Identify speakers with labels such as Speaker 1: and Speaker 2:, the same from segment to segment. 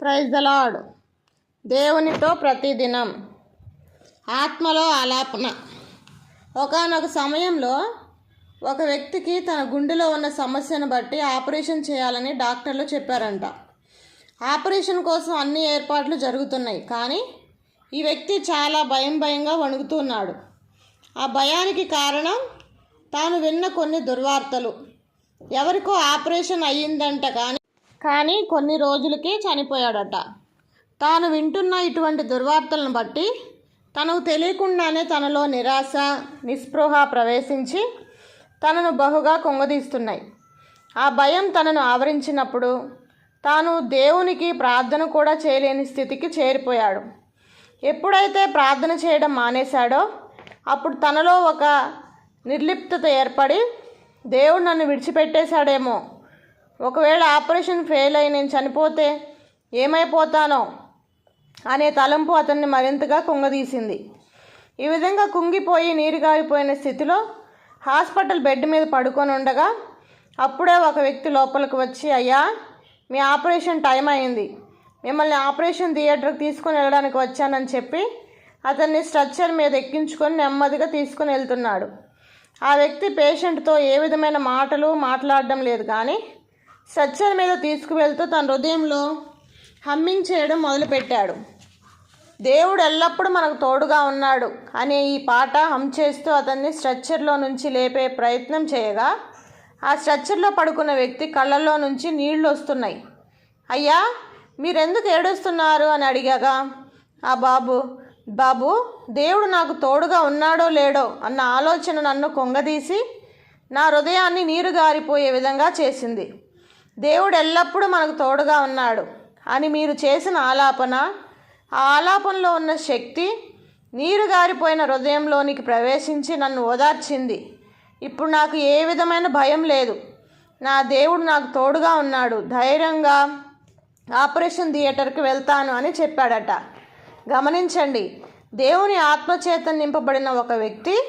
Speaker 1: Praise the lord దేవునితో ప్రతిదినం. ఆత్మలో ఆలాపన. ఒకానొక సమయంలో ఒక వ్యక్తికి తన గుండెలో ఉన్న సమస్యను బట్టి ఆపరేషన్ చేయాలని డాక్టర్లు చెప్పారంట. ఆపరేషన్ కోసం అన్ని ఏర్పాట్లు జరుగుతున్నాయి. కానీ ఈ వ్యక్తి చాలా భయం భయంగా వణుకుతున్నాడు. ఆ భయానికి కారణం తాను విన్న కొన్ని దుర్వార్తలు. ఎవరికో ఆపరేషన్ అయ్యిందంట కానీ కానీ కొన్ని రోజులకే చనిపోయాడట. తాను వింటున్న ఇటువంటి దుర్వార్తలను బట్టి తనకు తెలియకుండానే తనలో నిరాశ నిస్పృహ ప్రవేశించి తనను బహుగా కుంగదీస్తున్నాయి. ఆ భయం తనను ఆవరించినప్పుడు తాను దేవునికి ప్రార్థన కూడా చేయలేని స్థితికి చేరిపోయాడు. ఎప్పుడైతే ప్రార్థన చేయడం మానేశాడో అప్పుడు తనలో ఒక నిర్లిప్తత ఏర్పడి దేవుడు నన్ను విడిచిపెట్టేశాడేమో ఒకవేళ ఆపరేషన్ ఫెయిల్ అయి నేను చనిపోతే ఏమైపోతానో అనే తలంపు అతన్ని మరింతగా కుంగదీసింది. ఈ విధంగా కుంగిపోయి నీరుగారిపోయిన స్థితిలో హాస్పిటల్ బెడ్ మీద పడుకొని ఉండగా అప్పుడే ఒక వ్యక్తి లోపలికి వచ్చి అయ్యా మీ ఆపరేషన్ టైం అయింది. మిమ్మల్ని ఆపరేషన్ థియేటర్కి తీసుకొని వెళ్ళడానికి వచ్చానని చెప్పి అతన్ని స్ట్రక్చర్ మీద ఎక్కించుకొని నెమ్మదిగా తీసుకుని వెళ్తున్నాడు. ఆ వ్యక్తి పేషెంట్తో ఏ విధమైన మాటలు మాట్లాడడం లేదు కానీ స్ట్రక్చర్ మీద తీసుకువెళ్తూ తన హృదయంలో హమ్మింగ్ చేయడం మొదలుపెట్టాడు. దేవుడు ఎల్లప్పుడూ మనకు తోడుగా ఉన్నాడు. అనే ఈ పాట హమ్ చేస్తూ అతన్ని స్ట్రక్చర్లో నుంచి లేపే ప్రయత్నం చేయగా ఆ స్ట్రక్చర్లో పడుకున్న వ్యక్తి కళ్ళల్లో నుంచి నీళ్ళు వస్తున్నాయి. అయ్యా మీరెందుకు ఏడుస్తున్నారు? అని అడిగాగా. ఆ బాబు బాబు దేవుడు నాకు తోడుగా ఉన్నాడో లేడో అన్న ఆలోచన నన్ను కొంగదీసి నా హృదయాన్ని నీరు గారిపోయే విధంగా చేసింది. దేవుడు ఎల్లప్పుడూ మనకు తోడుగా ఉన్నాడు. అని మీరు చేసిన ఆలాపన ఆ ఆలాపనలో ఉన్న శక్తి నీరు గారిపోయిన హృదయంలోనికి ప్రవేశించి నన్ను ఓదార్చింది. ఇప్పుడు నాకు ఏ విధమైన భయం లేదు. నా దేవుడు నాకు తోడుగా ఉన్నాడు. ధైర్యంగా ఆపరేషన్ థియేటర్కి వెళ్తాను అని చెప్పాడట. గమనించండి దేవుని ఆత్మచేత నింపబడిన ఒక వ్యక్తి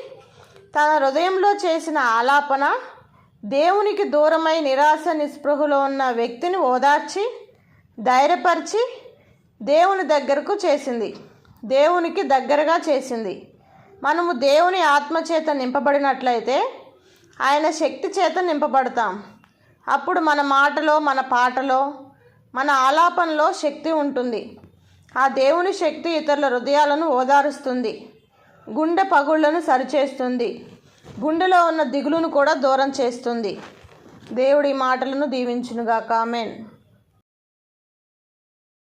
Speaker 1: తన హృదయంలో చేసిన ఆలాపన దేవునికి దూరమై నిరాశ నిస్పృహలో ఉన్న వ్యక్తిని ఓదార్చి ధైర్యపరిచి దేవుని దగ్గరకు చేసింది. దేవునికి దగ్గరగా చేసింది. మనము దేవుని ఆత్మచేత నింపబడినట్లయితే ఆయన శక్తి చేత నింపబడతాం. అప్పుడు మన మాటలో మన పాటలో మన ఆలాపనలో శక్తి ఉంటుంది. ఆ దేవుని శక్తి ఇతరుల హృదయాలను ఓదారుస్తుంది. గుండె పగుళ్ళను సరిచేస్తుంది. గుండెలో ఉన్న దిగులును కూడా దూరం చేస్తుంది. దేవుడి మాటలను దీవించునుగా కామెన్